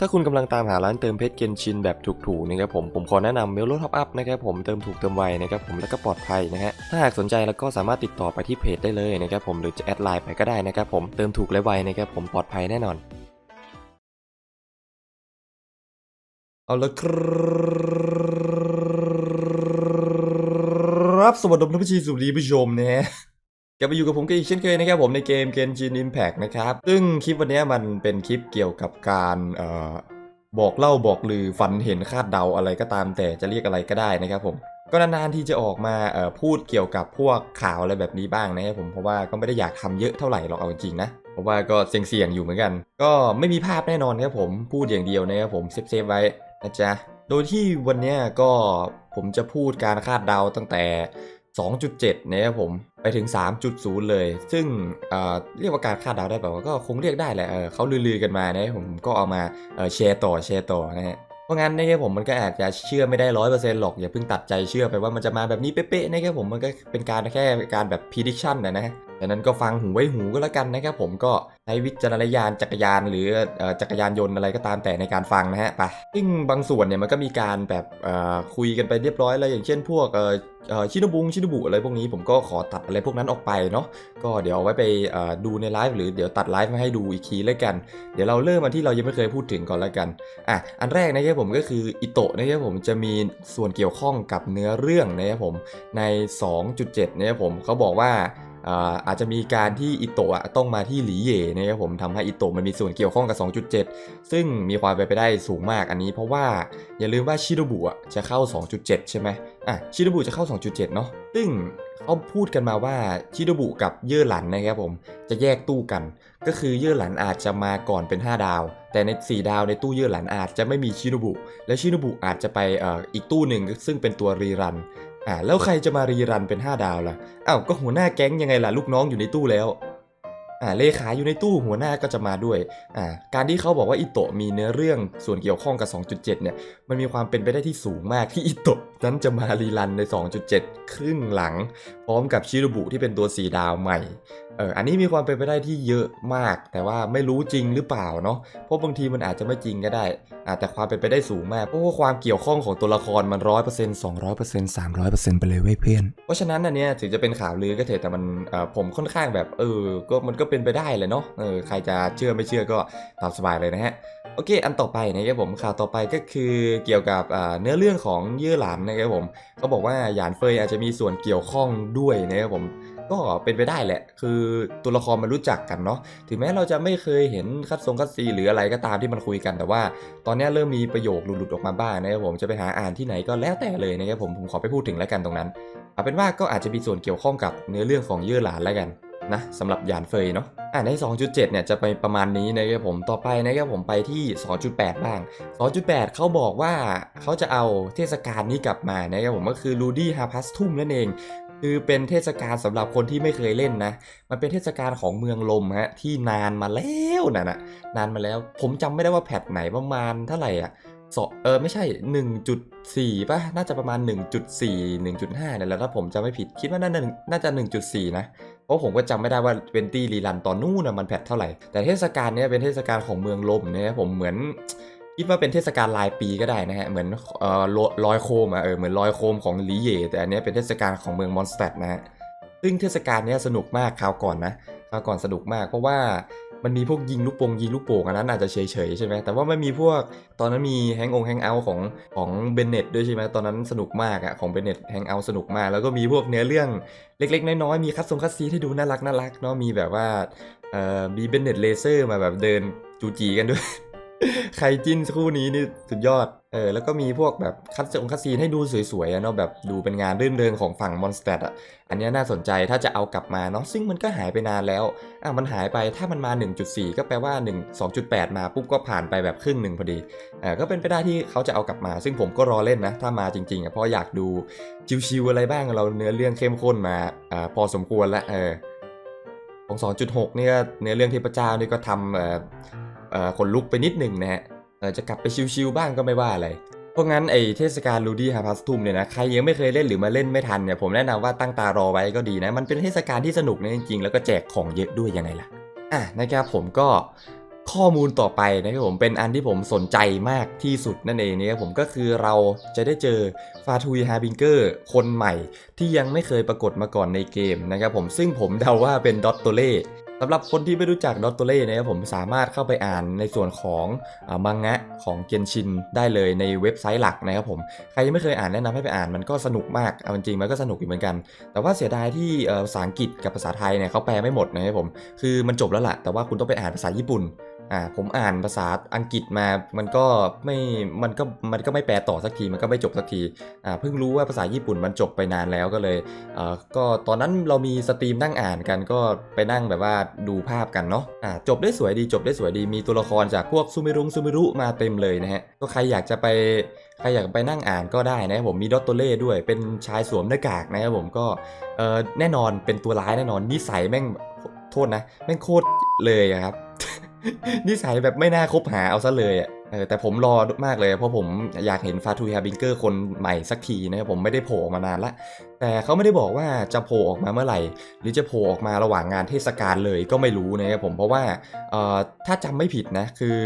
ถ้าคุณกำลังตามหาร้านเติมเพชรเกนชินแบบถูกๆนะครับผมผมขอแนะนำเมลโลท็อปอัพนะครับผมเติมถูกเติมไวนะครับผมแล้วก็ปลอดภัยนะฮะถ้าหากสนใจแล้วก็สามารถติดต่อไปที่เพจได้เลยนะครับผมหรือจะแอดไลน์ไปก็ได้นะครับผมเติมถูกและไวนะครับผมปลอดภัยแน่นอนเอาละครับสวัสดีท่านผู้ชมสวัสดีผู้ชมนะฮะ กลับมาอยู่กับผมกันอีกเช่นเคยนะครับผมในเกม Genshin Impact นะครับ ซึ่งคลิปวันนี้มันเป็นคลิปเกี่ยวกับการเอ่อบอกเล่าบอกลือฝันเห็นคาดเดาอะไรก็ตามแต่จะเรียกอะไรก็ได้นะครับผม ก็นานๆที่จะออกมาเอ่อพูดเกี่ยวกับพวกข่าวอะไรแบบนี้บ้างนะครับผมเพราะว่าก็ไม่ได้อยากทำเยอะเท่าไหร่หรอกเอาจริงๆนะเพราะว่าก็เสี่ยงๆอยู่เหมือนกัน ก็ไม่มีภาพแน่นอนครับผมพูดอย่างเดียวนะครับผมเซฟๆไว้นะจ๊ะโดยที่วันนี้ก็ผมจะพูดการคาดเดาตั้งแต่ 2.7นะครับผมไปถึง 3.0 เลย ซึ่งเเรียกว่าการคาดเดาได้เปล่าก็คงเรียกได้แหละเเขาลือๆกันมานะผมก็เอามาแชร์ต่อแชร์ต่อนะฮะเพราะงั้นนะครับผมมันก็อาจจะเชื่อไม่ได้ร้อยเปอร์เซ็นต์หรอก อย่าเพิ่งตัดใจเชื่อไปว่ามันจะมาแบบนี้เป๊ะๆนะครับผมมันก็เป็นการแค่การแบบ prediction นะนะดังนั้นก็ฟังหูไว้หูก็แล้วกันนะครับผมก็ ใช้วิจารณญาณจักรยานหรือจักรยานยนต์อะไรก็ตามแต่ในการฟังนะฮะไปซึ่งบางส่วนเนี่ยมันก็มีการแบบคุยกันไปเรียบร้อยแล้วอย่างเช่นพวกเอ่อเอ่อชินบุงชินบุอะไรพวกนี้ผมก็ขอตัดอะไรพวกนั้นออกไปเนาะก็เดี๋ยวเอาไว้ไปดูในไลฟ์หรือเดี๋ยวตัดไลฟ์มาให้ดูอีกทีแล้วกัน เดี๋ยวเราเริ่มมาที่เรายังไม่เคยพูดถึงก่อนแล้วกันอะอันแรกนะครับผมก็คืออิโตะนะครับผมจะมีส่วนเกี่ยวข้องกับเนื้อเรื่องนะครับผมใน 2.7 นะครับผมเขาบอกว่า อาจจะมีการที่อิโตะต้องมาที่หลีเย่นะครับผมทำให้อิโตะมันมีส่วนเกี่ยวข้องกับ 2.7 ซึ่งมีความเป็นไปได้สูงมากอันนี้ เพราะว่าอย่าลืมว่าชิโดบุจะเข้า 2.7 ใช่ไหมอะชิโดบุจะเข้า 2.7 เนาะซึ่งเขาพูดกันมาว่าชิโดบุกับเย่อหลันนะครับผมจะแยกตู้กัน ก็คือเย่อหลันอาจจะมาก่อนเป็น 5 ดาว แต่ใน 4 ดาวในตู้เย่อหลันอาจจะไม่มีชิโนบุและชิโนบุอาจจะไปออีกตู้หนึ่งซึ่งเป็นตัวรีรัน อ่าแล้วใครจะมารีรันเป็น 5 ดาวล่ะอ้าวก็หัวหน้าแก๊งยังไงล่ะลูกน้องอยู่ในตู้แล้วอ่าเลขาอยู่ในตู้หัวหน้าก็จะมาด้วยอ่าการที่เขาบอกว่าอิโตะมีเนื้อเรื่องส่วนเกี่ยวข้องกับ 2.7 เนี่ยมันมีความเป็นไปได้ที่สูงมากที่อิโตะ นั้นจะมารีรันใน 2.7 ครึ่งหลัง พร้อมกับชิโนบุที่เป็นตัว4ดาวใหม่เอออันนี้มีความเป็นไปได้ที่เยอะมาก แต่ว่าไม่รู้จริงหรือเปล่าเนาะเพราะบางทีมันอาจจะไม่จริงก็ได้อ่าแต่ความเป็นไปได้สูงมากเพราะว่าความเกี่ยวข้องของตัวละครมันร้อยเปอร์เซ็นต์สองร้อยเปอร์เซ็นต์สามร้อยเปอร์เซ็นต์ไปเลยเว้ยเพื่อนเพราะฉะนั้นอันเนี้ยถึงจะเป็นข่าวลือก็เถอะแต่มันเออผมค่อนข้างแบบเออก็มันก็เป็นไปได้เลยเนาะเออใครจะเชื่อไม่เชื่อก็ตามสบายเลยนะฮะ โอเค อันต่อไปนะครับผมข่าวต่อไปก็คือเกี่ยวกับเนื้อเรื่องของเยื่อหลานนะครับผมเขาบอกว่าหยานเฟยอาจจะมีส่วนเกี่ยวข้องด้วยนะครับผมก็เป็นไปได้แหละ คือตัวละครมันรู้จักกันเนาะ ถึงแม้เราจะไม่เคยเห็นคัดทรงคัดซีหรืออะไรก็ตามที่มันคุยกัน แต่ว่าตอนนี้เริ่มมีประโยคหลุดๆออกมาบ้างนะครับผม จะไปหาอ่านที่ไหนก็แล้วแต่เลยนะครับผม ผมขอไปพูดถึงแล้วกันตรงนั้น เอาเป็นว่าก็อาจจะมีส่วนเกี่ยวข้องกับเนื้อเรื่องของเยื่อหลานแล้วกัน นะสำหรับยานเฟยเนาะอ่าใน 2.7 เนี่ยจะไปประมาณนี้นะครับผมต่อไปนะครับผมไปที่ 2.8 บ้าง 2.8 เขาบอกว่าเขาจะเอาเทศกาลนี้กลับมานะครับผมก็คือ Rudy Harvest ทุ่มนั่นเองคือเป็นเทศกาลสำหรับคนที่ไม่เคยเล่นนะ มันเป็นเทศกาลของเมืองลมฮะที่นานมาแล้วนะนะนานมาแล้ว ผมจำไม่ได้ว่าแพทไหนประมาณเท่าไหร่อะสองเออไม่ใช่ 1.4ป่ะ น่าจะประมาณ 1.4 1.5เนี่ยแหละถ้าผมจำไม่ผิดคิดว่าน่าจะน่าจะ 1.4 นะ เพราะผมก็จำไม่ได้ว่าเวนตี้รีรันตอนนู้นนะมันแพทเท่าไหร่ แต่เทศกาลนี้เป็นเทศกาลของเมืองลมนี่ยผมเหมือนคิดว่าเป็นเทศกาลรายปีก็ได้นะฮะ เหมือนเอ่อลอยโคมอะเออเหมือนลอยโคมของลีเย่แต่อันนี้เป็นเทศกาลของเมืองมอนสเตดนะฮะ ซึ่งเทศกาลนี้สนุกมากคราวก่อนนะาก่อนสนุกมาก เพราะว่ามันมีพวกยิงลูกโป่งยิงลูกโป่งอันนั้นอาจจะเฉยๆใช่ไหมแต่ว่ามันมีพวกตอนนั้นมีแฮงองแฮงเอาของของเบนเน็ตด้วยใช่ไหมตอนนั้นสนุกมากอะของเบนเน็ตแฮงเอาสนุกมาก แล้วก็มีพวกเนื้อเรื่องเล็กๆ น้อยๆมีคัดทรงคัดซีให้ดูน่ารักน่ารักเนาะมีแบบว่าเอ่อมีเบนเน็ตเลเซอร์มาแบบเดินจูจีกันด้วย ใครจิ้นคู่นี้นี่สุดยอด เออแล้วก็มีพวกแบบคัดองคัดซีนให้ดูสวยๆอะเนาะแบบดูเป็นงานรื่นเริงของฝั่งมอนสเตดอะอันนี้น่าสนใจถ้าจะเอากลับมาเนาะซึ่งมันก็หายไปนานแล้วอะมันหายไปถ้ามันมา 1.4 ก็แปลว่า 1 2.8 มาปุ๊บก็ผ่านไปแบบครึ่งหนึ่งพอดีอ่าก็เป็นไปได้ที่เขาจะเอากลับมา ซึ่งผมก็รอเล่นนะ ถ้ามาจริงๆอะเพราะอยากดูชิวๆอะไรบ้างเราเนื้อเรื่องเข้มข้นมาอ่าพอสมควรละเออของ 2.6 เนี่ยเนื้อเรื่องเทพเจ้านี่ก็ทำเอ่อเอ่อขนลุกไปนิดหนึ่งนะฮะ จะกลับไปชิวๆบ้างก็ไม่ว่าอะไรเพราะงั้นไอเทศกาลลูดี้ฮาพัสทุมเนี่ยนะใครยังไม่เคยเล่นหรือมาเล่นไม่ทันเนี่ยผมแนะนำว่าตั้งตารอไว้ก็ดีนะ มันเป็นเทศกาลที่สนุกนะจริงๆ แล้วก็แจกของเยอะด้วยยังไงล่ะอะนะครับผมก็ข้อมูลต่อไปนะครับผมเป็นอันที่ผมสนใจมากที่สุดนั่นเองนะครับผมก็คือเราจะได้เจอฟาทุยฮาบิงเกอร์คนใหม่ที่ยังไม่เคยปรากฏมาก่อนในเกมนะครับผมซึ่งผมเดาว่าเป็นดอตโตเล่ำหรับคนที่ไม่รู้จักดอตโตเล่นะครับผมสามารถเข้าไปอ่านในส่วนของอามังงะของเกนชินได้เลยในเว็บไซต์หลักนะครับผมใครยังไม่เคยอ่านแนะนำให้ไปอ่านมันก็สนุกมากเอาจริงๆมันก็สนุกอยู่เหมือนกัน แต่ว่าเสียดายที่ภาษาอังกฤษกับภาษาไทยเนี่ยเขาแปลไม่หมดนะครับผมคือมันจบแล้วล่ะแต่ว่าคุณต้องไปอ่านภาษาญี่ปุ่น อ่าผมอ่านภาษาอังกฤษมามันก็ไม่ มันก็มันก็ไม่แปลต่อสักทีมันก็ไม่จบสักทีอ่าเพิ่งรู้ว่าภาษาญี่ปุ่นมันจบไปนานแล้วก็เลยอ่อก็ตอนนั้นเรามีสตรีมนั่งอ่านกันก็ไปนั่งแบบว่าดูภาพกันเนาะอ่าจบได้สวยดีจบได้สวยดีมีตัวละครจากพวกซูมิรุงซูมิรุมาเต็มเลยนะฮะก็ใครอยากจะไปใครอยากไปนั่งอ่านก็ได้นะครับผมมีดอตโตเล่ด้วยเป็นชายสวมหน้ากากนะครับผมก็เออแน่นอนเป็นตัวร้ายแน่นอนนิสัยแม่งโทษนะแม่งโคตรเลยครับ นิสัยแบบไม่น่าคบหาเอาซะเลยอะเออแต่ผมรอมากเลยเพราะผมอยากเห็นฟาทูฮาบิงเกอร์คนใหม่สักทีนะครับผมไม่ได้โผล่มานานละ แต่เขาไม่ได้บอกว่าจะโผล่ออกมาเมื่อไหร่ หรือจะโผล่ออกมาระหว่างงานเทศกาลเลยก็ไม่รู้นะครับผมเพราะว่าเอ่อถ้าจำไม่ผิดนะคือ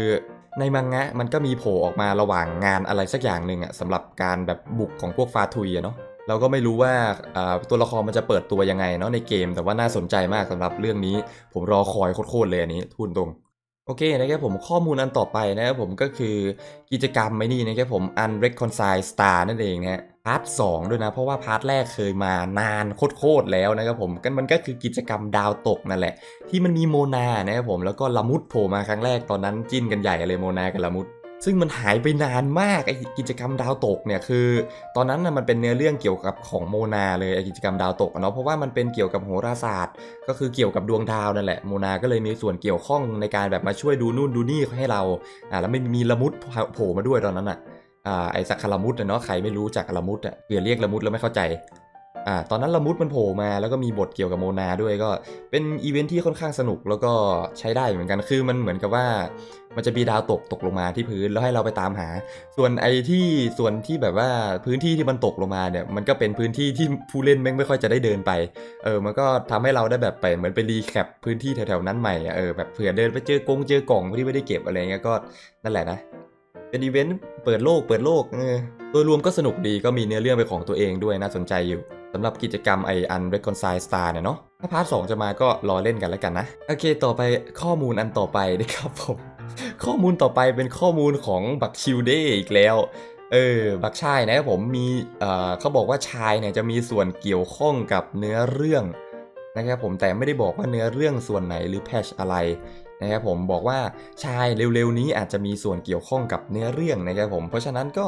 ในมังงะมันก็มีโผล่ออกมาระหว่างงานอะไรสักอย่างหนึ่งอะสำหรับการแบบบุกของพวกฟาทุยอะเนาะเราก็ไม่รู้ว่าเอ่อตัวละครมันจะเปิดตัวยังไงเนาะในเกม แต่ว่าน่าสนใจมากสำหรับเรื่องนี้ ผมรอคอยโคตรเลยอันนี้ทุนตรง โอเคนะครับผมข้อมูลอันต่อไปนะครับผมก็คือกิจกรรมไม่นี่นะครับผม Unreconciled Star นั่นเองนะฮะพาร์ทสองด้วยนะ เพราะว่าพาร์ทแรกเคยมานานโคตรแล้วนะครับผมกันมันก็คือกิจกรรมดาวตกนั่นแหละ ที่มันมีโมนานะครับผมแล้วก็ละมุดโผล่มาครั้งแรกตอนนั้นจิ้นกันใหญ่เลยโมนากับละมุด ซึ่งมันหายไปนานมากไอกิจกรรมดาวตกเนี่ยคือ ตอนนั้นนะมันเป็นเนื้อเรื่องเกี่ยวกับของโมนาเลยไอกิจกรรมดาวตกเนาะเพราะว่ามันเป็นเกี่ยวกับโหราศาสตร์ ก็คือเกี่ยวกับดวงดาวนั่นแหละโมนาก็เลยมีส่วนเกี่ยวข้องในการแบบมาช่วยดูนู่นดูนี่ให้เราอ่าแล้วไม่มีละมุดโผล่มาด้วยตอนนั้นอะอ่าไอสักคาละมุดเนาะใครไม่รู้จักละมุดอะเปลี่ยนเรียกละมุดแล้วไม่เข้าใจ อ่าตอนนั้นละมุดมันโผล่มาแล้วก็มีบทเกี่ยวกับโมนาด้วยก็เป็นอีเวนท์ที่ค่อนข้างสนุกแล้วก็ใช้ได้เหมือนกันคือมันเหมือนกับว่า มันจะมีดาวตกตกลงมาที่พื้นแล้วให้เราไปตามหา ส่วนไอ้ที่ส่วนที่แบบว่าพื้นที่ที่มันตกลงมาเนี่ยมันก็เป็นพื้นที่ที่ผู้เล่นแม่งไม่ค่อยจะได้เดินไปเออมันก็ทำให้เราได้แบบไปเหมือนไปรีแคปพื้นที่แถวๆนั้นใหม่เออแบบเผื่อเดินไปเจอกงเจอกล่องที่ไม่ได้เก็บอะไรเงี้ยก็นั่นแหละนะเป็นอีเวนต์เปิดโลกเปิดโลกเออโดยรวมก็สนุกดีก็มีเนื้อเรื่องเป็นของตัวเองด้วยน่าสนใจอยู่ สำหรับกิจกรรมไอ Unreconciled Star เนี่ยเนาะถ้าพาร์ทสองจะมาก็รอเล่นกันแล้วกันนะ โอเค ต่อไปข้อมูลอันต่อไปนะครับผม ข้อมูลต่อไปเป็นข้อมูลของบักชิลเดอีกแล้ว เออ บักชายนะครับผมมีเอ่อเขาบอกว่าชายเนี่ยจะมีส่วนเกี่ยวข้องกับเนื้อเรื่องนะครับผมแต่ไม่ได้บอกว่าเนื้อเรื่องส่วนไหนหรือแพชอะไรนะครับผมบอกว่าชายเร็วๆนี้อาจจะมีส่วนเกี่ยวข้องกับเนื้อเรื่องนะครับผมเพราะฉะนั้นก็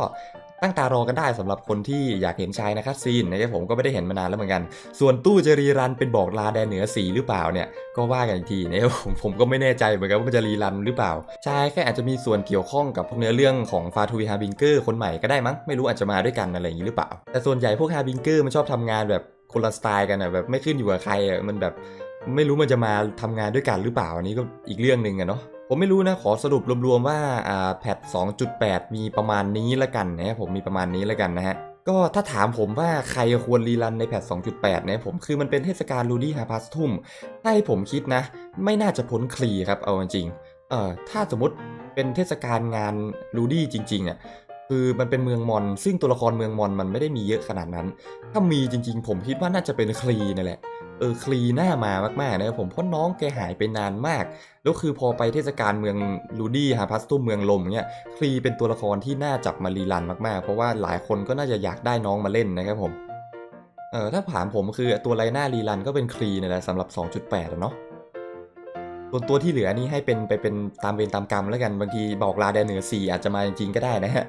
ตั้งตารอกันได้สำหรับคนที่อยากเห็นชายนะครับซีนนะครับผมก็ไม่ได้เห็นมานานแล้วเหมือนกัน ส่วนตู้จะรีรันเป็นบอกลาแดนเหนือสีหรือเปล่าเนี่ยก็ว่ากันอีกทีนะครับผมผมก็ไม่แน่ใจเหมือนกันว่ามันจะรีรันหรือเปล่าชายแค่อาจจะมีส่วนเกี่ยวข้องกับพวกเนื้อเรื่องของฟาทูฮาบิงเกอร์คนใหม่ก็ได้มั้งไม่รู้อาจจะมาด้วยกันอะไรอย่างนี้หรือเปล่า แต่ส่วนใหญ่พวกฮาบิงเกอร์มันชอบทำงานแบบคนละสไตล์กันอะแบบไม่ขึ้นอยู่กับใครอะมันแบบไม่รู้มันจะมาทำงานด้วยกันหรือเปล่าอันนี้ก็อีกเรื่องหนึ่งอะเนาะ ผมไม่รู้นะขอสรุปรวมๆว่าอ่าแพท2.8 มีประมาณนี้ละกันนะครับผมมีประมาณนี้ละกันนะฮะก็ถ้าถามผมว่าใครควรรีรันในแพท 2.8 เนี่ยผมคือมันเป็นเทศกาลลูดี้ฮาพัสทุ่มถ้าให้ผมคิดนะ ไม่น่าจะพ้นคลีครับเอาจริงๆเอ่อถ้าสมมติเป็นเทศกาลงานลูดี้จริงๆอะ คือมันเป็นเมืองมอน ซึ่งตัวละครเมืองมอนมันไม่ได้มีเยอะขนาดนั้น ถ้ามีจริงๆ ผมคิดว่าน่าจะเป็นคลีนั่นแหละ เออคลีหน้ามามากๆนะครับผมเพราะน้องแกหายไปนานมาก แล้วคือพอไปเทศกาลเมืองลูดี้ฮาพัสตุมเมืองลมเนี่ยคลีเป็นตัวละครที่น่าจับมารีรันมากๆ เพราะว่าหลายคนก็น่าจะอยากได้น้องมาเล่นนะครับผม เออถ้าถามผมคือตัวไรหน้ารีรันก็เป็นคลีนี่แหละสำหรับ 2.8อะเนาะส่วนตัวที่เหลือนี่ให้เป็นไปเป็นตามเวรตามกรรมแล้วกันบางทีบอกลาแดนเหนือ4อาจจะมาจริงๆก็ได้นะฮะ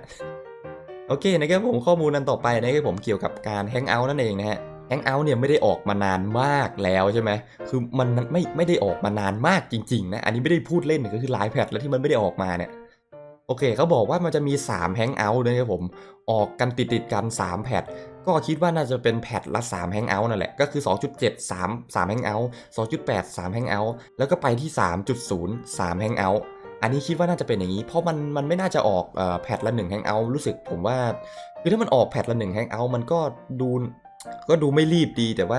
โอเคนะครับผมข้อมูลนั้นต่อไปนะครับผมเกี่ยวกับการแฮงเอาท์นั่นเองนะฮะแฮงเอาท์เนี่ยไม่ได้ออกมานานมากแล้วใช่ไหมคือมันไม่ไม่ได้ออกมานานมากจริงๆนะอันนี้ไม่ได้พูดเล่นก็คือหลายแพทแล้วที่มันไม่ได้ออกมาเนี่ยโอเคเขาบอกว่ามันจะมี3แฮงเอาท์นะครับผมออกกันติดติดๆกัน3แพทก็คิดว่าน่าจะเป็นแพทละ3แฮงเอาท์นั่นแหละ ก็คือ 2.7 3 3แฮงเอาท์2.8 3แฮงเอาท์แล้วก็ไปที่ 3.0 3แฮงเอาท์ อันนี้คิดว่าน่าจะเป็นอย่างนี้ เพราะมันมันไม่น่าจะออกอแพทละ1แฮงเอาท์รู้สึกผมว่าคือถ้ามันออกแพทละ1แฮงเอาท์มันก็ดูก็ดูไม่รีบดีแต่ว่า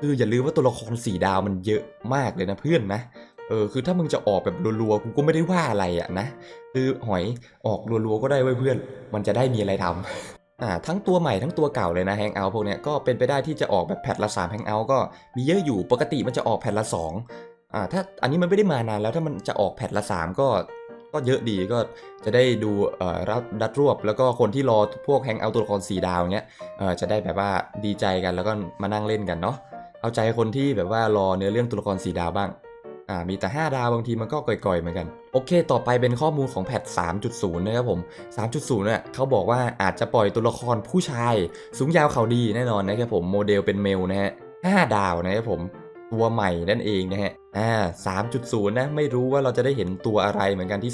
คืออย่าลืมว่าตัวละครสี่ดาวมันเยอะมากเลยนะเพื่อนนะเออคือถ้ามึงจะออกแบบรัวๆกูก็ไม่ได้ว่าอะไรอะนะคือหอยออกรัวๆก็ได้เว้ยเพื่อน มันจะได้มีอะไรทำอ่าทั้งตัวใหม่ทั้งตัวเก่าเลยนะแฮงเอาท์พวกเนี้ยก็เป็นไปได้ที่จะออกแบบแพทละ3แฮงเอาท์ก็มีเยอะอยู่ปกติมันจะออกแพทละ2อ่่าถ้าอันนี้มันไม่ได้มานานแล้วถ้ามันจะออกแพทละ3ก็ก็เยอะดีก็จะได้ดูเอ่อรัดดัดรวบ แล้วก็คนที่รอพวกแฮงเอาตัวละคร4ดาวเงี้ยเอ่อจะได้แบบว่าดีใจกันแล้วก็มานั่งเล่นกันเนาะเอาใจคนที่แบบว่ารอเนื้อเรื่องตัวละคร4ดาวบ้างอ่ามีแต่ 5 ดาวบางทีมันก็ก่อยๆเหมือนกัน โอเค ต่อไปเป็นข้อมูลของแพท 3.0 นะครับผม 3.0เนี่ยเขาบอกว่าอาจจะปล่อยตัวละครผู้ชาย สูงยาวเขาดีแน่นอนนะครับผมโมเดลเป็นเมลนะฮะ5ดาวนะครับผมตัวใหม่นั่นเองนะฮะ อ่า3.0 นะ ไม่รู้ว่าเราจะได้เห็นตัวอะไรเหมือนกันที่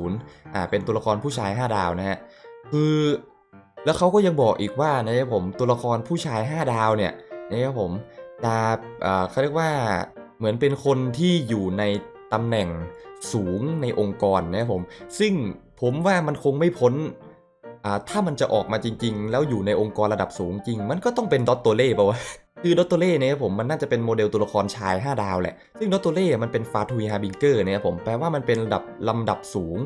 3.0 อ่า เป็นตัวละครผู้ชาย 5 ดาวนะฮะ คือ แล้วเขาก็ยังบอกอีกว่านะครับผม ตัวละครผู้ชาย 5 ดาวเนี่ยนะครับผมจะอ่าเขาเรียกว่า เหมือนเป็นคนที่อยู่ในตำแหน่งสูงในองค์กรนะครับผม ซึ่งผมว่ามันคงไม่พ้นอ่าถ้ามันจะออกมาจริง ๆ แล้วอยู่ในองค์กรระดับสูงจริง มันก็ต้องเป็นดอตโตเล่ป่าวะ คือดอตโตเล่เนี่ยผมมันน่าจะเป็นโมเดลตัวละครชาย 5 ดาวแหละ ซึ่งดอตโตเล่มันเป็นฟาทุยฮาบิงเกอร์เนี่ยผมแปลว่ามันเป็นระดับลำดับสูง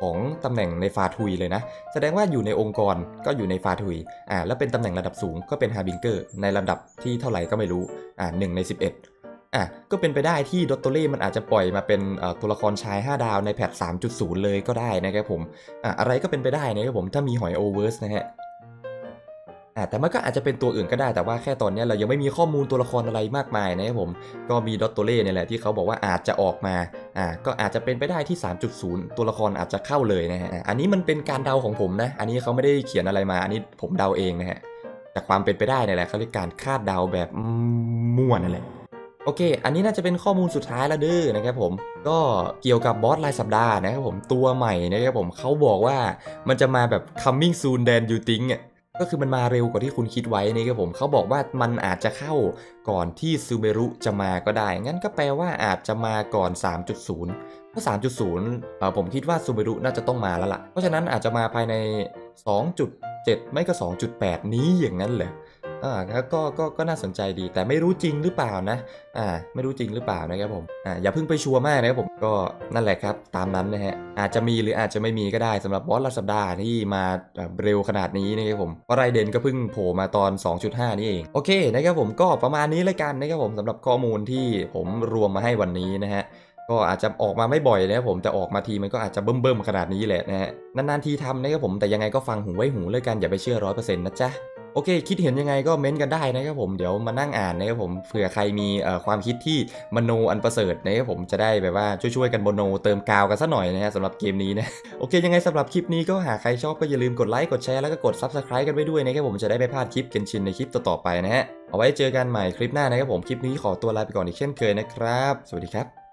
ของตำแหน่งในฟาทุยเลยนะ แสดงว่าอยู่ในองค์กรก็อยู่ในฟาทุยอ่าแล้วเป็นตำแหน่งระดับสูงก็เป็นฮาบิงเกอร์ในระดับที่เท่าไหร่ก็ไม่รู้อ่าหนึ่งใน 11อะก็เป็นไปได้ที่ดอตโตเล่มันอาจจะปล่อยมาเป็นตัวละครชาย 5 ดาวในแพท 3.0 เลยก็ได้นะครับผมอะอะไรก็เป็นไปได้นะครับผมถ้ามีหอยโอเวอร์สนะฮะ แต่มันก็อาจจะเป็นตัวอื่นก็ได้แต่ว่าแค่ตอนนี้เรายังไม่มีข้อมูลตัวละครอะไรมากมายนะครับผมก็มีดอตโตเล่เนี่ยแหละที่เขาบอกว่าอาจจะออกมาอะก็อาจจะเป็นไปได้ที่ 3.0 ตัวละครอาจจะเข้าเลยนะฮะอันนี้มันเป็นการเดาของผมนะ อันนี้เขาไม่ได้เขียนอะไรมา อันนี้ผมเดาเองนะฮะจากความเป็นไปได้เนี่ยแหละเขาเรียกการคาดเดาแบบมมั่วนั่นแหละโอเค อันนี้น่าจะเป็นข้อมูลสุดท้ายแล้วเด้อนะครับผม ก็เกี่ยวกับบอสรายสัปดาห์นะครับผม ตัวใหม่นะครับผมเขาบอกว่ามันจะมาแบบ coming soon than you think อะ ก็คือมันมาเร็วกว่าที่คุณคิดไว้นี่ครับผมเขาบอกว่ามันอาจจะเข้าก่อนที่ซูเมรุจะมาก็ได้ งั้นก็แปลว่าอาจจะมาก่อน 3.0 เพราะ 3.0 ผมคิดว่าซูเมรุน่าจะต้องมาแล้วล่ะ เพราะฉะนั้นอาจจะมาภายใน 2.7 ไม่ก็ 2.8 นี้อย่างนั้นเลยอ่าแล้วก็ก็ก็น่าสนใจดี แต่ไม่รู้จริงหรือเปล่านะอ่าไม่รู้จริงหรือเปล่านะครับผมอ่าอย่าเพิ่งไปชัวร์มากนะครับผมก็นั่นแหละครับตามนั้นนะฮะอาจจะมีหรืออาจจะไม่มีก็ได้สำหรับบอสลาสัปดาห์ที่มาเร็วขนาดนี้นะครับผมเพราะไรเดนก็เพิ่งโผล่มาตอน 2.5 นี่เองโอเคนะครับผมก็ประมาณนี้เลยกันนะครับผมสำหรับข้อมูลที่ผมรวมมาให้วันนี้นะฮะก็อาจจะออกมาไม่บ่อยนะครับผมแต่ออกมาทีมันก็อาจจะเบิ่มๆขนาดนี้แหละนะฮะนานๆทีทำนะครับผมแต่ยังไงก็ฟังหูไว้หูเลยกันอย่าไปเชื่อร้อยเปอร์เซ็นต์นะจ๊ะ โอเค คิดเห็นยังไงก็เม้นต์กันได้นะครับผมเดี๋ยวมานั่งอ่านนะครับผมเผื่อใครมีความคิดที่มโนอันประเสริฐนะครับผมจะได้แบบว่าช่วยๆกันโมโนเติมกาวกันสักหน่อยนะฮะสำหรับเกมนี้นะโอเคยังไงสำหรับคลิปนี้ก็หากใครชอบก็อย่าลืมกดไลค์กดแชร์แล้วก็กด Subscribe กันไว้ด้วยนะครับผมจะได้ไม่พลาดคลิปเกนชินในคลิปต่อๆไปนะฮะเอาไว้เจอกันใหม่คลิปหน้านะครับผมคลิปนี้ขอตัวลาไปก่อนอีกเช่นเคยนะครับ สวัสดีครับ